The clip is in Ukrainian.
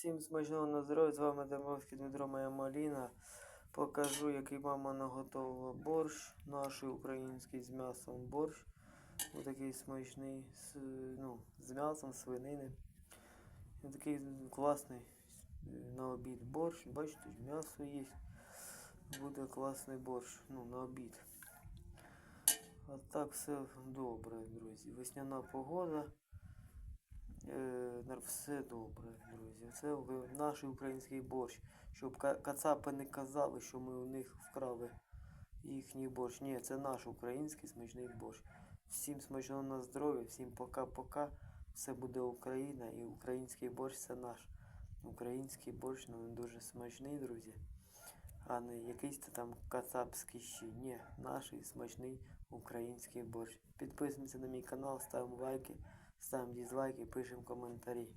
Всім смачного на здоров'я, з вами Демовський Дмитро Моя Маліна. Покажу, який мама наготовила борщ, наш український з м'ясом борщ. Ось такий смачний з, ну, з м'ясом свинини. Він такий класний е, на обід борщ. Бачите, м'ясо є. Буде класний борщ ну, на обід. А так все добре, друзі. Весняна погода. Все добре, друзі. Це наш український борщ. Щоб кацапи не казали, що ми у них вкрали їхній борщ. Ні, це наш український смачний борщ. Всім смачного на здоров'я, всім пока-пока. Все буде Україна і український борщ це наш. Український борщ ну, він дуже смачний, друзі. А не якийсь там кацапський ще. Ні, наш смачний український борщ. Підписуємося на мій канал, ставимо лайки, ставимо дизлайки, пишем коментарі.